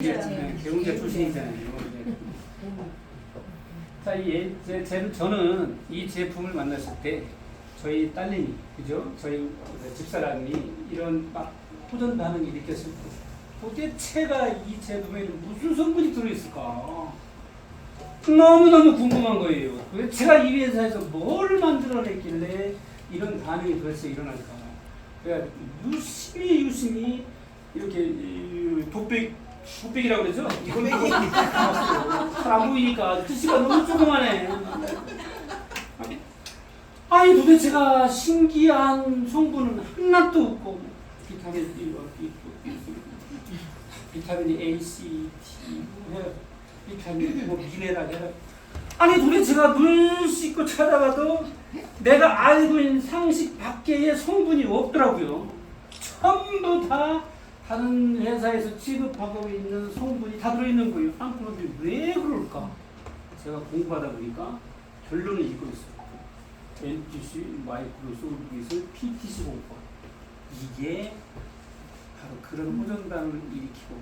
네, 개운자 출신이잖아요. 네. 자, 이 예- 제, 제, 저는 이 제품을 만났을 때 저희 딸님이 그죠? 저희 집사람이 이런 막 호전 반응이 일으켰을 때 도대체가 이 제품에 무슨 성분이 들어있을까? 너무너무 궁금한 거예요. 도대체가 이 회사에서 뭘 만들어냈길래 이런 반응이 도대체 일어날까? 그래가 유심히 유심히 이렇게 이 독백 독백이라고 그러죠? 이걸 잘안 보이니까 뜻이가 너무 조그만해. 아니 도대체가 신기한 성분은 하나도 없고 비타민 B, B, B, 비타민 A, C, D, 해 비타민 뭐 미네랄 해라. 아니 도대체가 눈 씻고 찾아가도 내가 알고 있는 상식 밖의 성분이 없더라고요. 전부 다 다른 회사에서 취급하고 있는 성분이 다 들어있는 거예요. 아, 그런데 왜 그럴까? 제가 공부하다 보니까 결론을 있어요. NTC, 마이크로소프트에서 PTC 공법. 이게 바로 그런 호전반응을 일으키고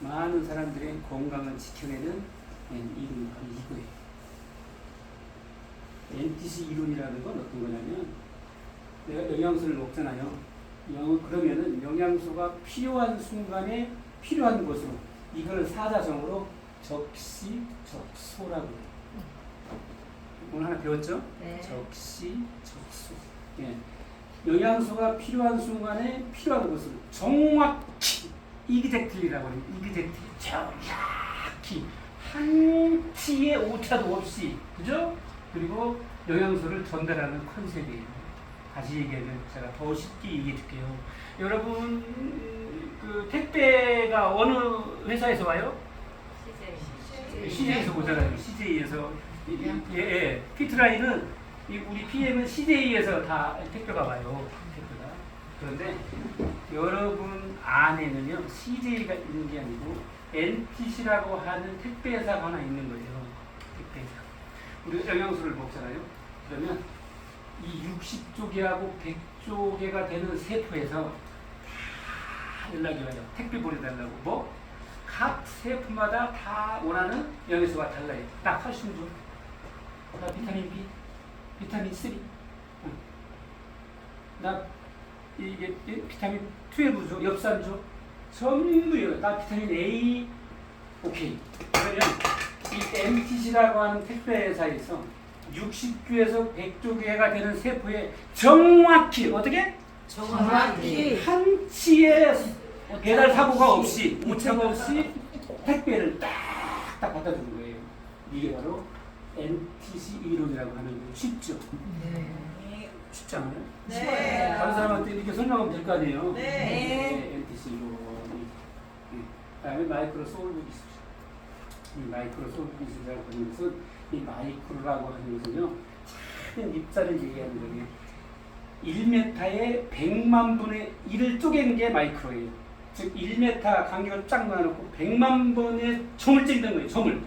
많은 사람들의 건강을 지켜내는 이름이 바로 이거예요. NTC 이론이라는 건 어떤 거냐면 내가 영양소를 먹잖아요. 영, 그러면은 영양소가 필요한 순간에 필요한 곳으로 이걸 사자성어로 적시 적소라고 해요. 오늘 하나 배웠죠? 네. 적시 적소. 예. 영양소가 필요한 순간에 필요한 곳으로 정확히 이그젝틀리라고 해요. 이그젝틀리 정확히 한 치의 오차도 없이 그죠? 그리고 영양소를 전달하는 컨셉이에요. 다시 얘기하면 제가 더 쉽게 얘기해 줄게요. 여러분 그 택배가 어느 회사에서 와요? CJ에서 오잖아요. CJ에서 예, 예. 피트라인은 이 우리 PM은 CJ에서 다 택배가 와요. 택배가. 그런데 여러분 안에는요 CJ가 있는 게 아니고 NTC라고 하는 택배 회사가 하나 있는 거예요. 택배 회사. 우리 영양소를 먹잖아요. 그러면 이 60조개하고 100조개가 되는 세포에서 다 연락이 와요. 택배 보내달라고. 뭐? 각 세포마다 다 원하는 영양소가 달라요. 나 칼슘 줘. 나 비타민 B, 비타민 3. 응. 나 이게 이 비타민 12 줘, 엽산 줘. 전부요. 나 비타민 A. 오케이. 그러면 이 MTC라고 하는 택배 회사에서 60주에서 100조개가 되는 세포에 정확히 어떻게 정확히 한 치의 배달 사고가 없이 오차가 없이 택배를 딱딱 갖다 주는 거예요. 이게 바로 NTC 이론이라고 하는 거예요. 쉽죠? 쉽지 않아요? 네. 다른 사람한테 이렇게 설명하면 될 거 아니에요? 네. NTC 이론. 네. 그다음에 마이크로 소울북 있으죠. 이 마이크로 소울북이라고 하는 것은 이 마이크로라고 하는 것은요. 작은 입자를 얘기하는 거예요. 1m에 100만 분의 1을 쪼개는 게 마이크로예요. 즉 1m 간격을 쫙 놔놓고 100만 번의 점을 찍는 거예요. 점을.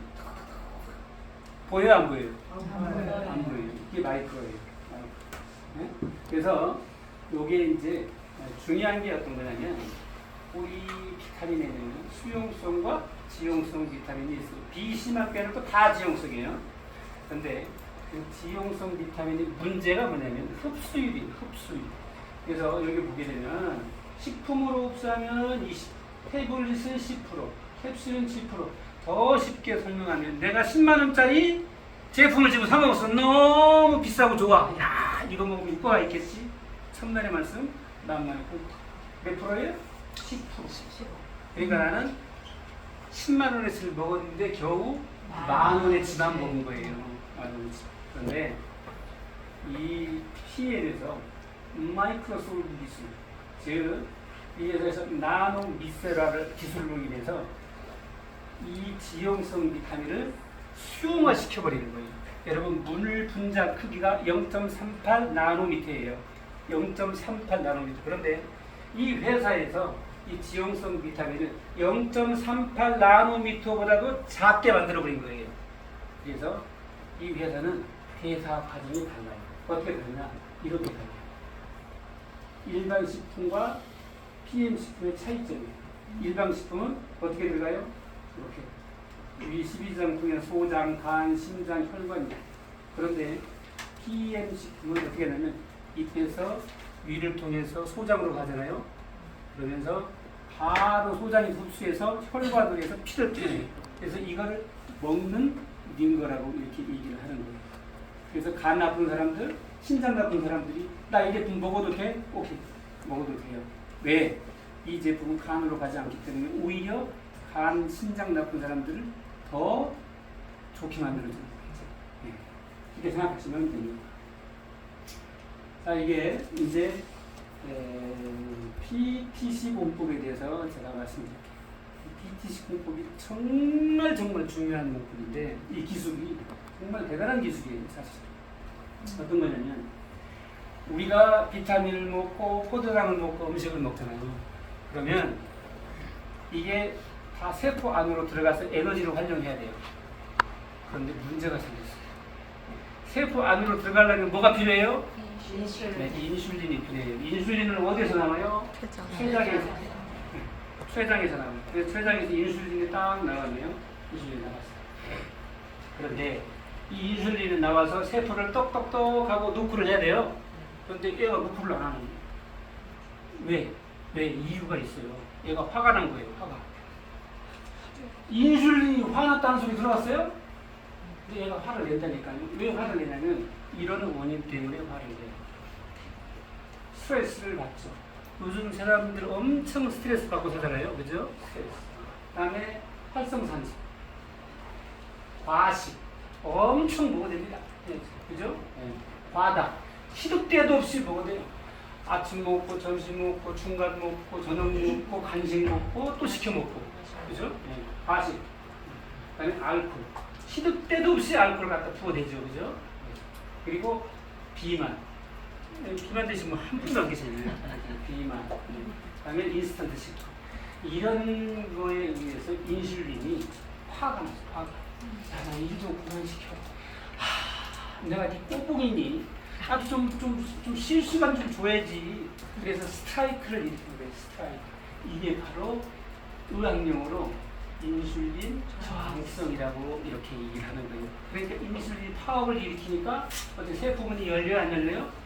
보여요 안 보여요? 안 보여요. 이게 마이크로예요. 마이크로. 네? 그래서 요게 이제 중요한 게 어떤 거냐면 우리 비타민에는 수용성과 지용성 비타민이 있어요. 비심한 빼는 또 다 지용성이에요. 근데 그 지용성 비타민의 문제가 뭐냐면 흡수율이 흡수율. 그래서 여기 보게 되면 식품으로 흡수하면 20, 태블릿은 10%, 캡슐은 7%. 더 쉽게 설명하면 내가 10만 원짜리 제품을 지금 사 먹었어. 너무 비싸고 좋아. 야, 이거 먹으면 이뻐가 있겠지. 천만의 말씀, 만만의 몇 프로예요? 10%. 그러니까 나는 10만 원어치를 먹었는데 겨우 만 원어치만 먹은 거예요. 그런데 이 PN에서 마이크로소울 기술, 즉, 이 회사에서 나노 미세라를 기술로 인해서 이 지용성 비타민을 수용화 시켜버리는 거예요. 여러분, 물 분자 크기가 0.38 나노미터예요. 0.38 나노미터. 그런데 이 회사에서 이 지용성 비타민을 0.38 나노미터보다도 작게 만들어버린 거예요. 그래서 이 회사는 대사 과정이 달라요. 어떻게 다르냐? 이렇게 달라요. 일반 식품과 PM 식품의 차이점이에요. 일반 식품은 어떻게 들어가요? 이렇게 위 12장 중에 소장, 간, 심장, 혈관이다. 그런데 PM식품은 어떻게 하냐면 입에서 위를 통해서 소장으로 가잖아요. 그러면서 바로 소장이 흡수해서 혈관으로 해서 피를 빼내요. 그래서 이거를 먹는 링거라고 이렇게 얘기를 하는 거예요. 그래서 간 나쁜 사람들, 심장 나쁜 사람들이 나 이 제품 먹어도 돼? 오케이 먹어도 돼요. 왜? 이 제품은 간으로 가지 않기 때문에 오히려 간, 심장 나쁜 사람들을 더 좋게 만들어주는 거죠. 예. 이렇게 생각하시면 됩니다. 자 이게 이제 에, PTC 공법에 대해서 제가 말씀드릴게요. PTC 공법이 정말 정말 중요한 공법인데 이 기술이 정말 대단한 기술이에요 사실. 어떤 거냐면 우리가 비타민을 먹고 포도당을 먹고 음식을 먹잖아요. 그러면 이게 다 세포 안으로 들어가서 에너지를 활용해야 돼요. 그런데 문제가 생겼어요. 세포 안으로 들어가려면 뭐가 필요해요? 네, 인슐린이 필요해요. 인슐린은 어디서 나와요? 췌장에서. 췌장에서 나와요. 그래서 췌장에서 인슐린이 딱 나왔네요. 인슐린이 나왔어요. 그런데 이 인슐린이 나와서 세포를 똑똑똑 하고 누크를 해야 돼요. 그런데 얘가 누크를 안 하는 거예요. 왜? 왜? 이유가 있어요. 얘가 화가 난 거예요. 화가. 인슐린이 화났다는 소리 들어봤어요? 근데 얘가 화를 낸다니까요. 왜 화를 내냐면 이러는 원인 때문에 화를 내요. 스트레스를 받죠. 요즘 사람들 엄청 스트레스 받고 살잖아요. 그죠? 스트레스. 그 다음에 활성산소. 과식. 엄청 먹어야 됩니다. 예, 그죠? 예. 과다. 시도 때도 없이 먹어야 돼요. 아침 먹고, 점심 먹고, 중간 먹고, 저녁 먹고, 간식 먹고, 또 시켜 먹고. 그죠? 예. 과식. 그 다음에 알코올. 시도 때도 없이 알코올 갖다 부어대죠. 그죠? 예. 그리고 비만. 예, 비만 드시면 한 분도 안 계시네요. 비만. 예. 그다음에 인스턴트 식품. 이런 거에 의해서 인슐린이 화가 나서 화가. 야, 나일좀 그만시켜. 하, 내가 네 꼬북이니. 나도 좀, 좀, 좀쉴 시간 좀 줘야지. 그래서 스트라이크를 일으키는 거예요, 스트라이크. 이게 바로 의학용어로 인슐린 저항성이라고 이렇게 얘기를 하는 거예요. 그러니까 인슐린 파업을 일으키니까 어떻게 세포문이 열려요, 안 열려요?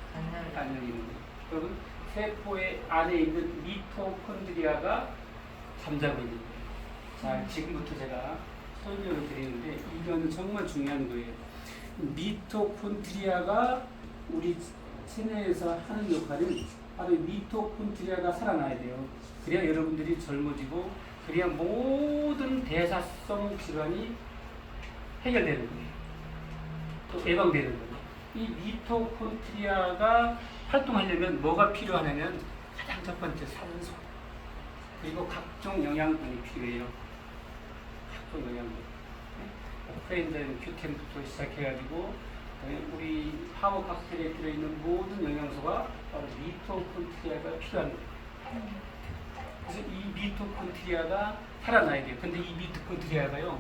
안 열리는 거예요. 여러분, 세포의 안에 있는 미토콘드리아가 잠자고 있는 거예요. 자, 지금부터 제가 설명을 드리는데 이건 정말 중요한 거예요. 미토콘드리아가 우리 체내에서 하는 역할은 바로 이 미토콘드리아가 살아나야 돼요. 그래야 여러분들이 젊어지고 그래야 모든 대사성 질환이 해결되는 거예요. 또 예방되는 거예요. 이 미토콘드리아가 활동하려면 뭐가 필요하냐면 가장 첫 번째 산소 그리고 각종 영양분이 필요해요. 각종 영양분. 프렌자임 큐텐부터 시작해가지고 그다음에 우리 파워 칵테일에 들어있는 모든 영양소가 바로 미토콘트리아가 필요한 거예요. 그래서 이 미토콘트리아가 살아나야 돼요. 근데 이 미토콘트리아가요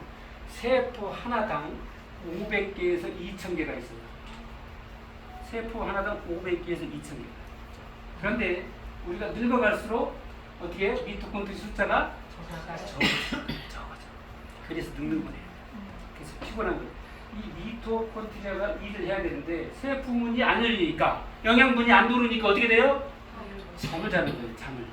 세포 하나당 500개에서 2,000개가 있어요. 세포 하나당 500개에서 2,000개. 그런데 우리가 늙어갈수록 어떻게 미토콘드리 숫자가 적어져. 그래서 늙는 거예요. 그래서 피곤한 거예요. 이 미토콘드리아가 일을 해야 되는데 세포문이 안 열리니까 영양분이 안 들어오니까 어떻게 돼요? 잠을 자는 거예요. 잠을.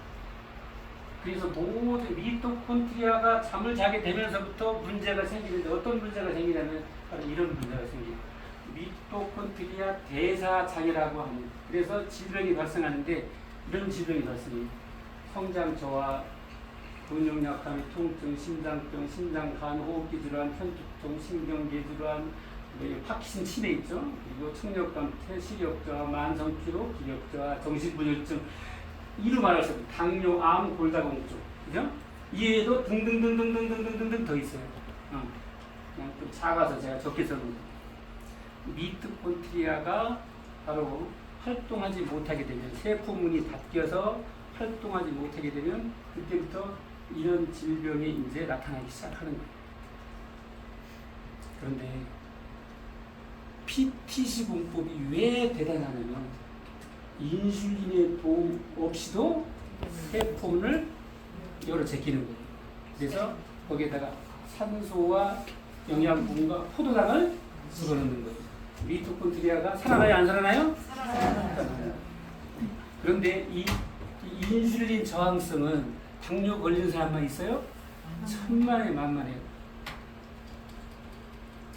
그래서 모든 미토콘드리아가 잠을 자게 되면서부터 문제가 생기는데 어떤 문제가 생기냐면 바로 이런 문제가 생겨요. 미토콘드리아 대사장애라고 합니다. 그래서 질병이 발생하는데 이런 질병이 발생해요. 성장 저하, 근육 약함, 통증, 심장병, 심장, 간, 호흡기 질환, 편두통, 신경계 질환, 네, 파키슨 치매 있죠. 그리고 청력감, 시력저하, 만성 피로, 기력저하, 정신분열증 이루 없는 당뇨, 암, 골다공증, 그죠? 이외에도 등등등등등등등등 더 있어요. 어. 그냥 좀 작아서 제가 적게 거. 미토콘트리아가 바로 활동하지 못하게 되면 세포문이 닫혀서 활동하지 못하게 되면 그때부터 이런 질병이 이제 나타나기 시작하는 거예요. 그런데 PTC 공법이 왜 대단하냐면 인슐린의 도움 없이도 세포문을 열어 제끼는 거예요. 그래서 거기에다가 산소와 영양분과 포도당을 집어넣는 거예요. 미토콘드리아가 살아나요, 안 살아나요? 살아나요. 그런데 이, 이 인슐린 저항성은 당뇨 걸린 사람만 있어요? 천만에 만만해요.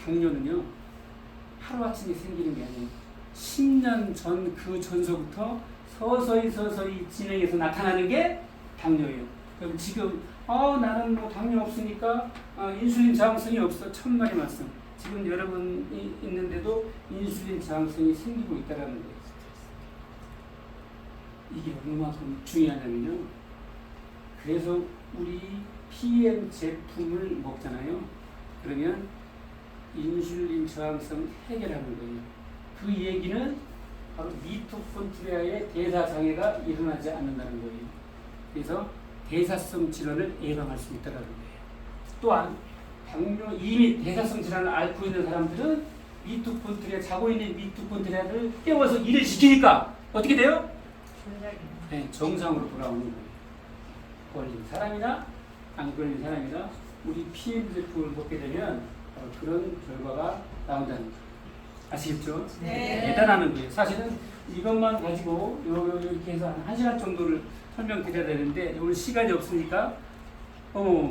당뇨는요, 하루아침에 생기는 게 아니에요. 10년 전 그 전서부터 서서히 서서히 진행해서 나타나는 게 당뇨예요. 그럼 지금 아 나는 뭐 당뇨 없으니까 아, 인슐린 저항성이 없어 천만의 말씀. 지금 여러분이 있는데도 인슐린 저항성이 생기고 있다는 거예요. 이게 얼마만큼 중요하냐면요. 그래서 우리 PM 제품을 먹잖아요. 그러면 인슐린 저항성 해결하는 거예요. 그 얘기는 바로 미토콘드리아의 대사 장애가 일어나지 않는다는 거예요. 그래서 대사성 질환을 예방할 수 있다는 거예요. 또한 당뇨 이미 대사성 질환을 앓고 있는 사람들은 미토콘드리아 자고 있는 미토콘드리아를 깨워서 일을 시키니까 어떻게 돼요? 네, 정상으로 돌아오는 거예요. 걸린 사람이나 안 걸린 사람이나 우리 PM 제품을 먹게 되면 바로 그런 결과가 나온다는 거예요. 아시겠죠? 네. 대단하는 거예요. 사실은 이것만 가지고 이렇게 해서 한 1시간 정도를 설명드려야 되는데 오늘 시간이 없으니까 어,